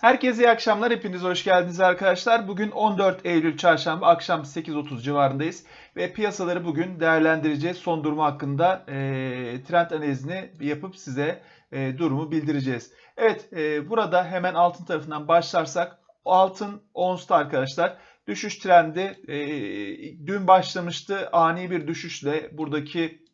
Herkese iyi akşamlar. Hepiniz hoş geldiniz arkadaşlar. Bugün 14 Eylül Çarşamba akşam 8.30 civarındayız. Ve piyasaları bugün değerlendireceğiz. Son durumu hakkında e, trend analizini yapıp size e, durumu bildireceğiz. Evet e, burada hemen altın tarafından başlarsak altın ons'ta arkadaşlar düşüş trendi e, dün başlamıştı. Ani bir düşüşle buradaki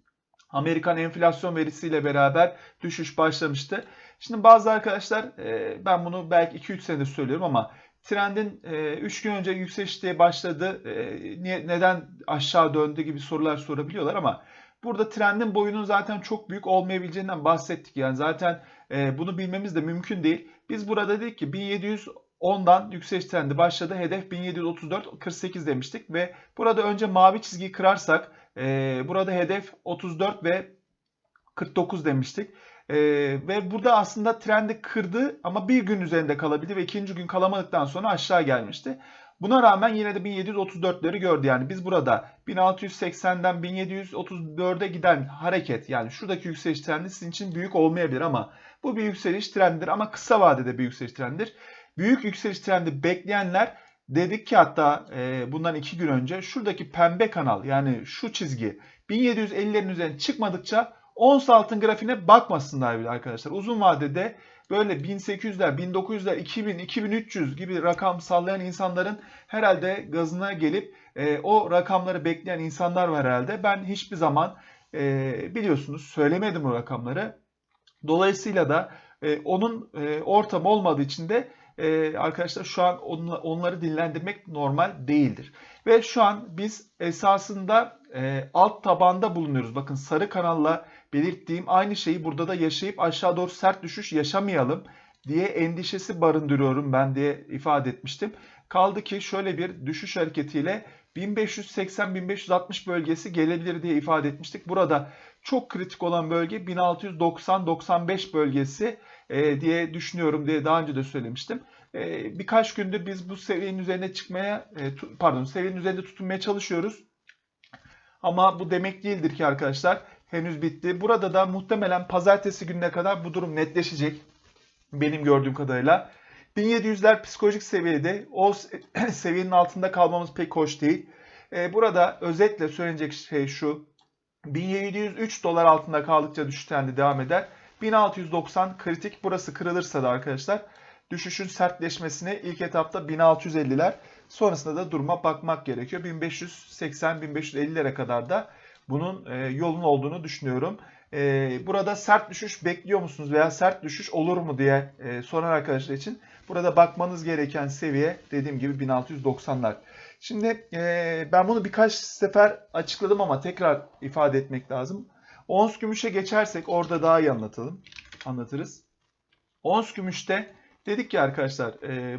Amerikan enflasyon verisiyle beraber düşüş başlamıştı. Şimdi bazı arkadaşlar e, ben bunu belki 2-3 senedir söylüyorum ama trendin 3 gün önce yükselişte başladı. E, neden aşağı döndü gibi sorular sorabiliyorlar ama burada trendin boyunun zaten çok büyük olmayabileceğinden bahsettik. Yani zaten e, bunu bilmemiz de mümkün değil. Biz burada dedik ki 1710'dan yükseliş trendi başladı. Hedef 1734 48 demiştik ve burada önce mavi çizgiyi kırarsak burada hedef 34 ve 49 demiştik. Ee, ve burada aslında trendi kırdı ama bir gün üzerinde kalabildi ve ikinci gün kalamadıktan sonra aşağı gelmişti. Buna rağmen yine de 1734'leri gördü. Yani biz burada 1680'den 1734'e giden hareket yani şuradaki yükseliş trendi sizin için büyük olmayabilir ama bu bir yükseliş trendidir ama kısa vadede bir yükseliş trendidir. Büyük yükseliş trendi bekleyenler dedik ki hatta e, bundan iki gün önce şuradaki pembe kanal yani şu çizgi 1750'lerin üzerine çıkmadıkça ons altın grafiğine bakmasınlar bile arkadaşlar. Uzun vadede böyle 1800'ler, 1900'ler, 2000, 2300 gibi rakam sallayan insanların herhalde gazına gelip e, o rakamları bekleyen insanlar var herhalde. Ben hiçbir zaman e, biliyorsunuz söylemedim o rakamları. Dolayısıyla da e, onun e, ortam olmadığı için de e, arkadaşlar şu an onları dinlendirmek normal değildir. Ve şu an biz esasında e, alt tabanda bulunuyoruz. Bakın sarı kanalla belirttiğim aynı şeyi burada da yaşayıp aşağı doğru sert düşüş yaşamayalım diye endişesi barındırıyorum ben diye ifade etmiştim. Kaldı ki şöyle bir düşüş hareketiyle 1580-1560 bölgesi gelebilir diye ifade etmiştik. Burada çok kritik olan bölge 1690-95 bölgesi e, diye düşünüyorum diye daha önce de söylemiştim. E, birkaç gündür biz bu seviyenin üzerine çıkmaya, e, pardon seviyenin üzerinde tutunmaya çalışıyoruz. Ama bu demek değildir ki arkadaşlar henüz bitti. Burada da muhtemelen pazartesi gününe kadar bu durum netleşecek. Benim gördüğüm kadarıyla. 1700'ler psikolojik seviyede o seviyenin altında kalmamız pek hoş değil. Ee, burada özetle söylenecek şey şu. 1703 dolar altında kaldıkça düşüş trendi devam eder. 1690 kritik. Burası kırılırsa da arkadaşlar düşüşün sertleşmesini ilk etapta 1650'ler sonrasında da duruma bakmak gerekiyor. 1580-1550'lere kadar da bunun e, yolun olduğunu düşünüyorum. E, burada sert düşüş bekliyor musunuz veya sert düşüş olur mu diye e, soran arkadaşlar için burada bakmanız gereken seviye dediğim gibi 1690'lar. Şimdi ben bunu birkaç sefer açıkladım ama tekrar ifade etmek lazım. Ons gümüşe geçersek orada daha iyi anlatalım. Anlatırız. Ons gümüşte dedik ki arkadaşlar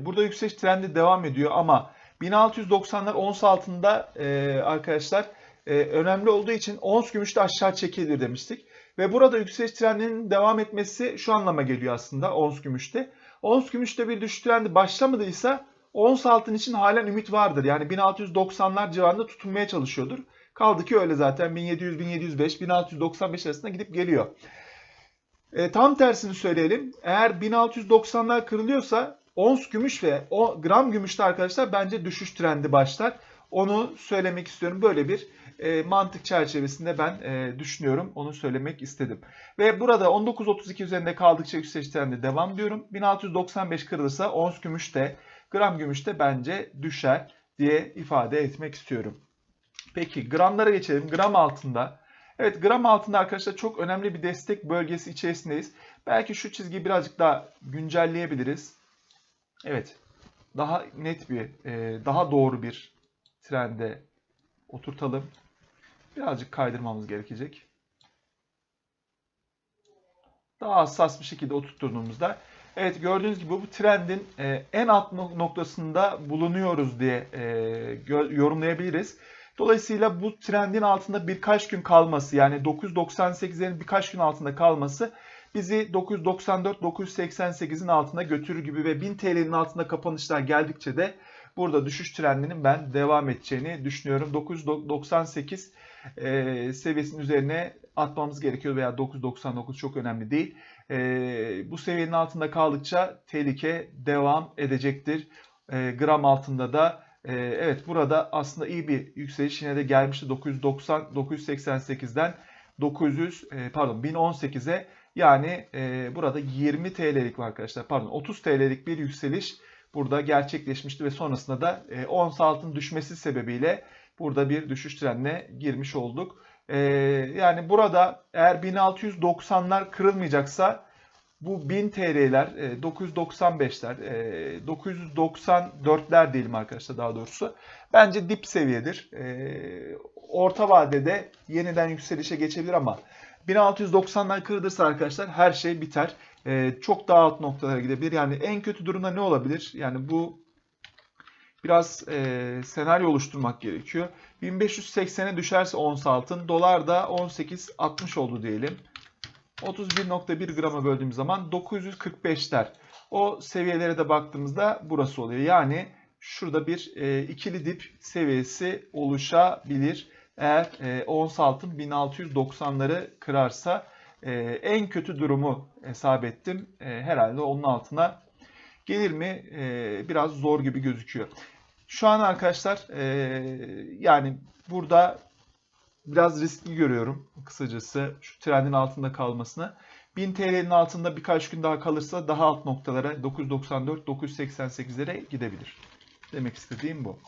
burada yükseliş trendi devam ediyor ama 1690'lar ons altında arkadaşlar e, önemli olduğu için ons gümüş de aşağı çekilir demiştik. Ve burada yükseliş trendinin devam etmesi şu anlama geliyor aslında ons gümüşte. Ons gümüşte bir düşüş trendi başlamadıysa ons altın için halen ümit vardır. Yani 1690'lar civarında tutunmaya çalışıyordur. Kaldı ki öyle zaten 1700, 1705, 1695 arasında gidip geliyor. E, tam tersini söyleyelim. Eğer 1690'lar kırılıyorsa ons gümüş ve o gram gümüşte arkadaşlar bence düşüş trendi başlar. Onu söylemek istiyorum. Böyle bir e, mantık çerçevesinde ben e, düşünüyorum. Onu söylemek istedim. Ve burada 19.32 üzerinde kaldıkça yükseliş trendi devam diyorum. 1695 kırılırsa ons gümüş de gram gümüş de bence düşer diye ifade etmek istiyorum. Peki gramlara geçelim. Gram altında. Evet gram altında arkadaşlar çok önemli bir destek bölgesi içerisindeyiz. Belki şu çizgiyi birazcık daha güncelleyebiliriz. Evet daha net bir, e, daha doğru bir trende oturtalım. Birazcık kaydırmamız gerekecek. Daha hassas bir şekilde oturttuğumuzda evet gördüğünüz gibi bu trendin e, en alt noktasında bulunuyoruz diye e, yorumlayabiliriz. Dolayısıyla bu trendin altında birkaç gün kalması yani 998'lerin birkaç gün altında kalması bizi 994-988'in altına götürür gibi ve 1000 TL'nin altında kapanışlar geldikçe de burada düşüş trendinin ben devam edeceğini düşünüyorum. 998 e, seviyesinin üzerine atmamız gerekiyor veya 999 çok önemli değil. E, bu seviyenin altında kaldıkça tehlike devam edecektir. E, gram altında da e, evet burada aslında iyi bir yükseliş yine de gelmişti 990 988'den 900 e, pardon 1018'e yani e, burada 20 TL'lik var arkadaşlar pardon 30 TL'lik bir yükseliş burada gerçekleşmişti ve sonrasında da e, ons altın düşmesi sebebiyle burada bir düşüş trendine girmiş olduk. E, yani burada eğer 1690'lar kırılmayacaksa bu 1000 TL'ler, e, 995'ler, e, 994'ler diyelim arkadaşlar daha doğrusu. Bence dip seviyedir. E, orta vadede yeniden yükselişe geçebilir ama 1690'lar kırılırsa arkadaşlar her şey biter. E, çok daha alt noktalara gidebilir. Yani en kötü durumda ne olabilir? Yani bu biraz e, senaryo oluşturmak gerekiyor. 1580'e düşerse ons altın, dolar da 18.60 oldu diyelim. 31.1 grama böldüğümüz zaman 945'ler. O seviyelere de baktığımızda burası oluyor. Yani şurada bir e, ikili dip seviyesi oluşabilir. Eğer e, ons altın 1690'ları kırarsa e, en kötü durumu hesap ettim. E, herhalde onun altına gelir mi e, biraz zor gibi gözüküyor. Şu an arkadaşlar e, yani burada biraz riskli görüyorum kısacası şu trendin altında kalmasını. 1000 TL'nin altında birkaç gün daha kalırsa daha alt noktalara 994 988'lere gidebilir. Demek istediğim bu.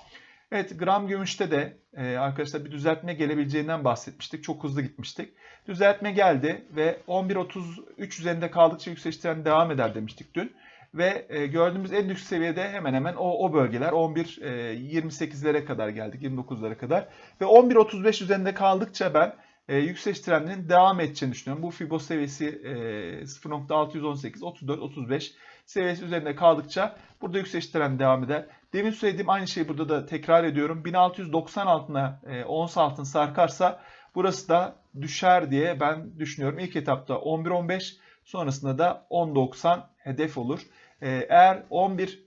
Evet gram gümüşte de e, arkadaşlar bir düzeltme gelebileceğinden bahsetmiştik. Çok hızlı gitmiştik. Düzeltme geldi ve 11.33 üzerinde kaldıkça yükseliş trendi devam eder demiştik dün. Ve e, gördüğümüz en düşük seviyede hemen hemen o, o bölgeler 11 e, 28'lere kadar geldik 29'lara kadar. Ve 11.35 üzerinde kaldıkça ben e, yükseliş trendinin devam edeceğini düşünüyorum. Bu Fibo seviyesi e, 0.618 34 35 seviyesi üzerinde kaldıkça burada yükseliş trendi devam eder. Demin söylediğim aynı şeyi burada da tekrar ediyorum. 1690 altına e, ons altın sarkarsa burası da düşer diye ben düşünüyorum. İlk etapta 11.15 sonrasında da 10.90 hedef olur. E, eğer 11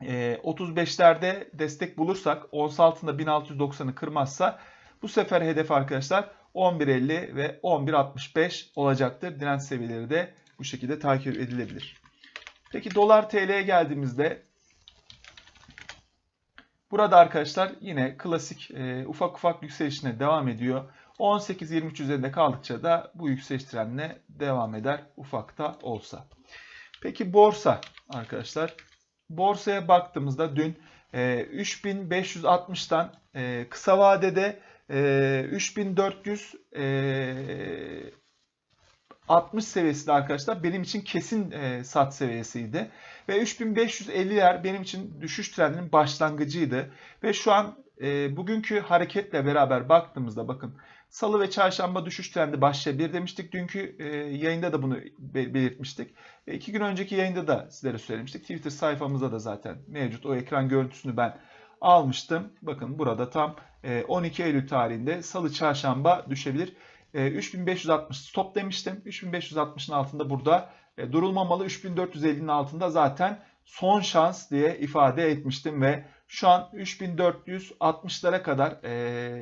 e, 35'lerde destek bulursak ons altında 1690'ı kırmazsa bu sefer hedef arkadaşlar 11.50 ve 11.65 olacaktır. Direnç seviyeleri de bu şekilde takip edilebilir. Peki dolar TL'ye geldiğimizde burada arkadaşlar yine klasik e, ufak ufak yükselişine devam ediyor. 18-23 üzerinde kaldıkça da bu yükseliş trendine devam eder ufakta olsa. Peki borsa arkadaşlar. Borsaya baktığımızda dün e, 3560'tan e, kısa vadede e, 3400 e, 60 seviyesinde arkadaşlar benim için kesin e, sat seviyesiydi. Ve 3550'ler benim için düşüş trendinin başlangıcıydı. Ve şu an e, bugünkü hareketle beraber baktığımızda bakın salı ve çarşamba düşüş trendi başlayabilir demiştik. Dünkü e, yayında da bunu be- belirtmiştik. E, iki gün önceki yayında da sizlere söylemiştik. Twitter sayfamızda da zaten mevcut o ekran görüntüsünü ben almıştım. Bakın burada tam e, 12 Eylül tarihinde salı çarşamba düşebilir. E, 3560 stop demiştim. 3560'ın altında burada e, durulmamalı. 3450'nin altında zaten son şans diye ifade etmiştim ve şu an 3460'lara kadar e,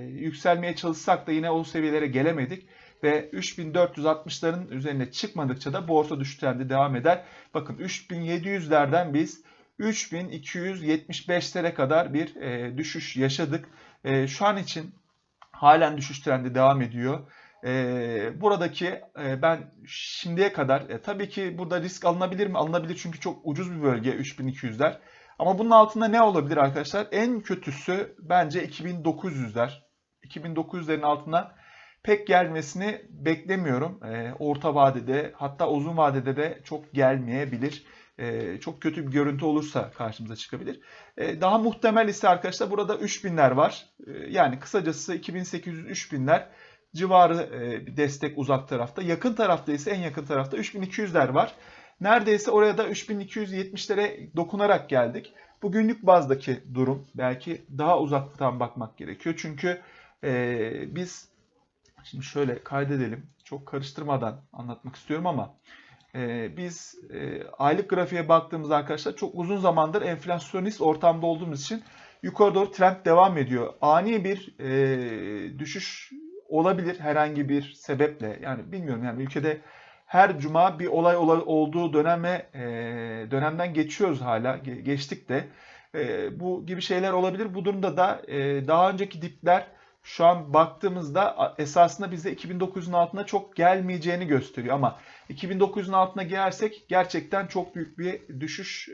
yükselmeye çalışsak da yine o seviyelere gelemedik ve 3460'ların üzerine çıkmadıkça da borsa düşüş trendi devam eder. Bakın 3700'lerden biz 3275'lere kadar bir e, düşüş yaşadık. E, şu an için halen düşüş trendi devam ediyor. Buradaki ben şimdiye kadar e, tabii ki burada risk alınabilir mi? Alınabilir çünkü çok ucuz bir bölge 3200'ler. Ama bunun altında ne olabilir arkadaşlar? En kötüsü bence 2900'ler. 2900'lerin altına pek gelmesini beklemiyorum. Orta vadede hatta uzun vadede de çok gelmeyebilir. Çok kötü bir görüntü olursa karşımıza çıkabilir. Daha muhtemel ise arkadaşlar burada 3000'ler var. Yani kısacası 2800-3000'ler civarı e, bir destek uzak tarafta. Yakın tarafta ise en yakın tarafta 3200'ler var. Neredeyse oraya da 3270'lere dokunarak geldik. Bugünlük bazdaki durum belki daha uzaktan bakmak gerekiyor. Çünkü e, biz şimdi şöyle kaydedelim. Çok karıştırmadan anlatmak istiyorum ama e, biz aylık grafiğe baktığımızda arkadaşlar çok uzun zamandır enflasyonist ortamda olduğumuz için yukarı doğru trend devam ediyor. Ani bir e, düşüş olabilir herhangi bir sebeple. Yani bilmiyorum yani ülkede her cuma bir olay ola- olduğu döneme e, dönemden geçiyoruz hala ge- geçtik de E, bu gibi şeyler olabilir. Bu durumda da e, daha önceki dipler şu an baktığımızda esasında bize 2900'ün altına çok gelmeyeceğini gösteriyor ama 2900'ün altına girersek gerçekten çok büyük bir düşüş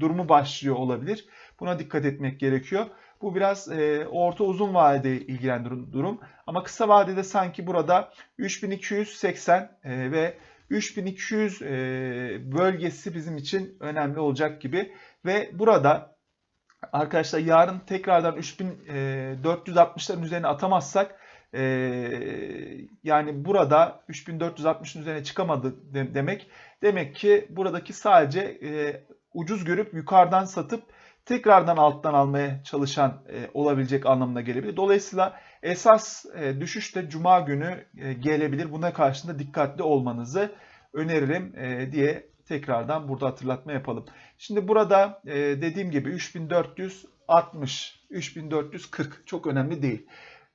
durumu başlıyor olabilir. Buna dikkat etmek gerekiyor. Bu biraz e, orta uzun vadede ilgilendiren durum. Ama kısa vadede sanki burada 3280 e, ve 3200 e, bölgesi bizim için önemli olacak gibi. Ve burada arkadaşlar yarın tekrardan 3460'ların üzerine atamazsak e, yani burada 3460'ın üzerine çıkamadı de- demek. Demek ki buradaki sadece e, ucuz görüp yukarıdan satıp tekrardan alttan almaya çalışan e, olabilecek anlamına gelebilir. Dolayısıyla esas e, düşüş de cuma günü e, gelebilir. Buna karşında dikkatli olmanızı öneririm e, diye tekrardan burada hatırlatma yapalım. Şimdi burada e, dediğim gibi 3460, 3440 çok önemli değil.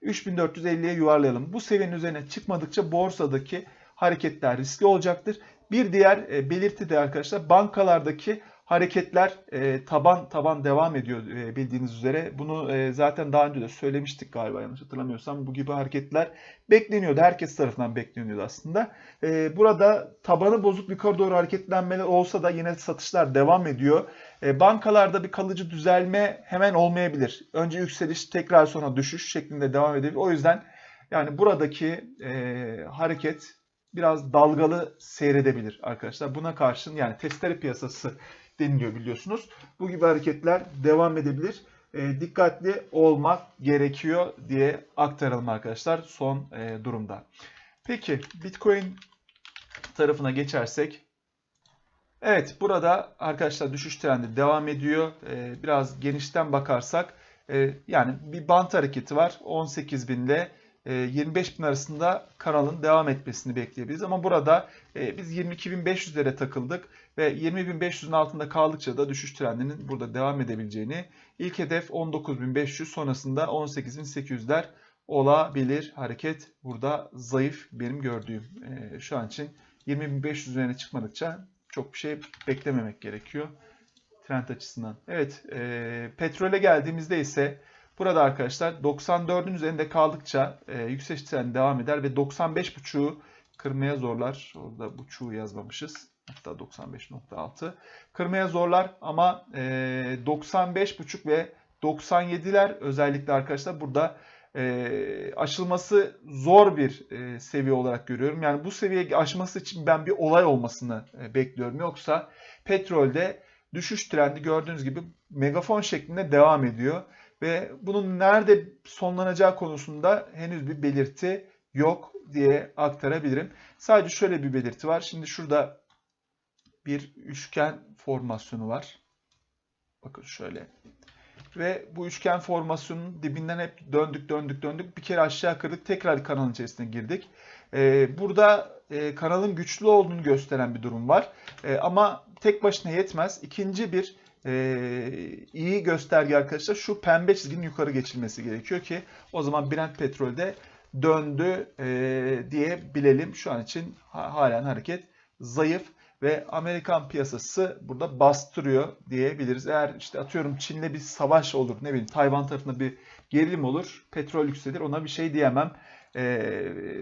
3450'ye yuvarlayalım. Bu seviyenin üzerine çıkmadıkça borsadaki hareketler riskli olacaktır. Bir diğer e, belirti de arkadaşlar bankalardaki hareketler e, taban taban devam ediyor e, bildiğiniz üzere. Bunu e, zaten daha önce de söylemiştik galiba yanlış hatırlamıyorsam. Bu gibi hareketler bekleniyordu. Herkes tarafından bekleniyordu aslında. E, burada tabanı bozup yukarı doğru hareketlenmeler olsa da yine satışlar devam ediyor. E, bankalarda bir kalıcı düzelme hemen olmayabilir. Önce yükseliş tekrar sonra düşüş şeklinde devam edebilir. O yüzden yani buradaki e, hareket biraz dalgalı seyredebilir arkadaşlar. Buna karşın yani testere piyasası deniliyor biliyorsunuz. Bu gibi hareketler devam edebilir. E, dikkatli olmak gerekiyor diye aktaralım arkadaşlar son e, durumda. Peki Bitcoin tarafına geçersek. Evet burada arkadaşlar düşüş trendi devam ediyor. E, biraz genişten bakarsak e, yani bir bant hareketi var. 18.000 ile 25 bin arasında kanalın devam etmesini bekleyebiliriz. Ama burada e, biz 22.500'lere takıldık ve 20.500'ün altında kaldıkça da düşüş trendinin burada devam edebileceğini, ilk hedef 19.500 sonrasında 18.800'ler olabilir. Hareket burada zayıf benim gördüğüm e, şu an için 20.500 üzerine çıkmadıkça çok bir şey beklememek gerekiyor trend açısından. Evet, e, petrole geldiğimizde ise burada arkadaşlar 94'ün üzerinde kaldıkça e, yükseliş trendi devam eder ve 95.5'u kırmaya zorlar. Orada buçuğu yazmamışız. Hatta 95.6. Kırmaya zorlar ama e, 95.5 ve 97'ler özellikle arkadaşlar burada e, aşılması zor bir e, seviye olarak görüyorum. Yani bu seviyeyi aşması için ben bir olay olmasını e, bekliyorum. Yoksa petrolde düşüş trendi gördüğünüz gibi megafon şeklinde devam ediyor. Ve bunun nerede sonlanacağı konusunda henüz bir belirti yok diye aktarabilirim. Sadece şöyle bir belirti var. Şimdi şurada bir üçgen formasyonu var. Bakın şöyle. Ve bu üçgen formasyonun dibinden hep döndük döndük döndük. Bir kere aşağı kırdık. Tekrar kanalın içerisine girdik. Ee, burada e, kanalın güçlü olduğunu gösteren bir durum var. E, ama tek başına yetmez. İkinci bir e, iyi gösterge arkadaşlar şu pembe çizginin yukarı geçilmesi gerekiyor ki o zaman Brent petrolde döndü e, diye bilelim. Şu an için ha, halen hareket zayıf ve Amerikan piyasası burada bastırıyor diyebiliriz. Eğer işte atıyorum Çin'le bir savaş olur, ne bileyim Tayvan tarafında bir gerilim olur, petrol yükselir ona bir şey diyemem. Ee,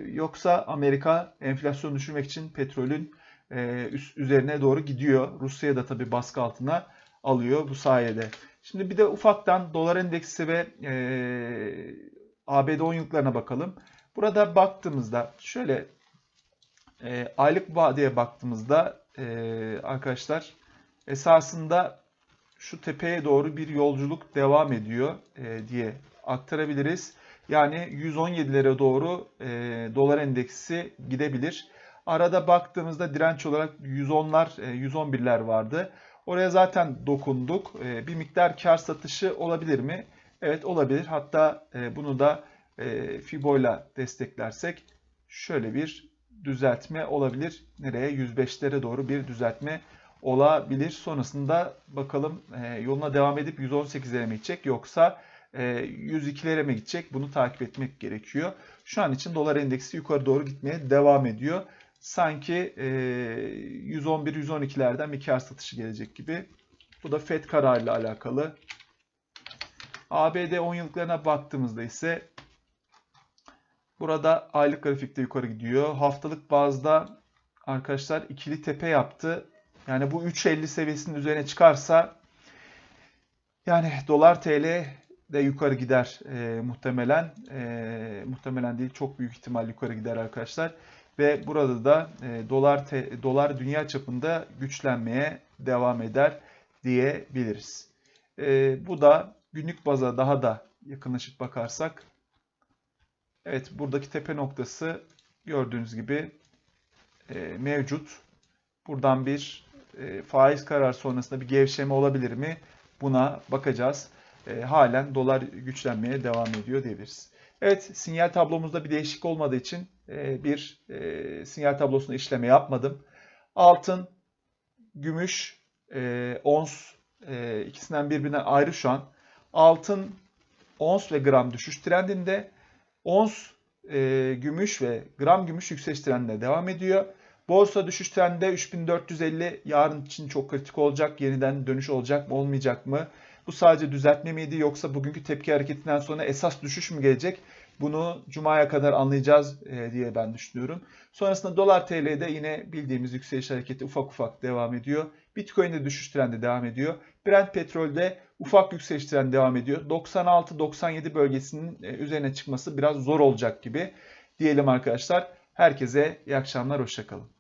yoksa Amerika enflasyonu düşürmek için petrolün e, üst, üzerine doğru gidiyor. Rusya da tabii baskı altına alıyor bu sayede. Şimdi bir de ufaktan dolar endeksi ve e, ABD 10 yıllıklarına bakalım. Burada baktığımızda şöyle e, aylık vadeye baktığımızda e, arkadaşlar esasında şu tepeye doğru bir yolculuk devam ediyor e, diye aktarabiliriz. Yani 117'lere doğru e, dolar endeksi gidebilir. Arada baktığımızda direnç olarak 110'lar, e, 111'ler vardı. Oraya zaten dokunduk. E, bir miktar kar satışı olabilir mi? Evet olabilir. Hatta e, bunu da e, Fibo ile desteklersek şöyle bir düzeltme olabilir. Nereye? 105'lere doğru bir düzeltme olabilir. Sonrasında bakalım e, yoluna devam edip 118'lere mi gidecek yoksa e, 102'lere mi gidecek? Bunu takip etmek gerekiyor. Şu an için dolar endeksi yukarı doğru gitmeye devam ediyor. sanki e, 111-112'lerden bir kar satışı gelecek gibi. Bu da FED kararıyla alakalı. ABD 10 yıllıklarına baktığımızda ise burada aylık grafikte yukarı gidiyor. Haftalık bazda arkadaşlar ikili tepe yaptı. Yani bu 3.50 seviyesinin üzerine çıkarsa yani dolar TL de yukarı gider e, muhtemelen. E, muhtemelen değil çok büyük ihtimal yukarı gider arkadaşlar. Ve burada da e, dolar te, dolar dünya çapında güçlenmeye devam eder diyebiliriz. E, bu da günlük baza daha da yakınlaşıp bakarsak evet buradaki tepe noktası gördüğünüz gibi e, mevcut. Buradan bir e, faiz karar sonrasında bir gevşeme olabilir mi? Buna bakacağız. E, halen dolar güçlenmeye devam ediyor diyebiliriz. Evet sinyal tablomuzda bir değişiklik olmadığı için e, bir e, sinyal tablosunda işleme yapmadım. Altın, gümüş, e, ons e, ikisinden birbirinden ayrı şu an. Altın, ons ve gram düşüş trendinde. Ons, e, gümüş ve gram gümüş yükseliş trendine devam ediyor. Borsa düşüş trendinde 3450 yarın için çok kritik olacak. Yeniden dönüş olacak mı olmayacak mı? Bu sadece düzeltme miydi yoksa bugünkü tepki hareketinden sonra esas düşüş mü gelecek? Bunu Cuma'ya kadar anlayacağız e, diye ben düşünüyorum. Sonrasında dolar TL'de yine bildiğimiz yükseliş hareketi ufak ufak devam ediyor. Bitcoin'de düşüş trendi devam ediyor. Brent petrolde ufak yükseliş trendi devam ediyor. 96-97 bölgesinin e, üzerine çıkması biraz zor olacak gibi diyelim arkadaşlar. Herkese iyi akşamlar, hoşçakalın.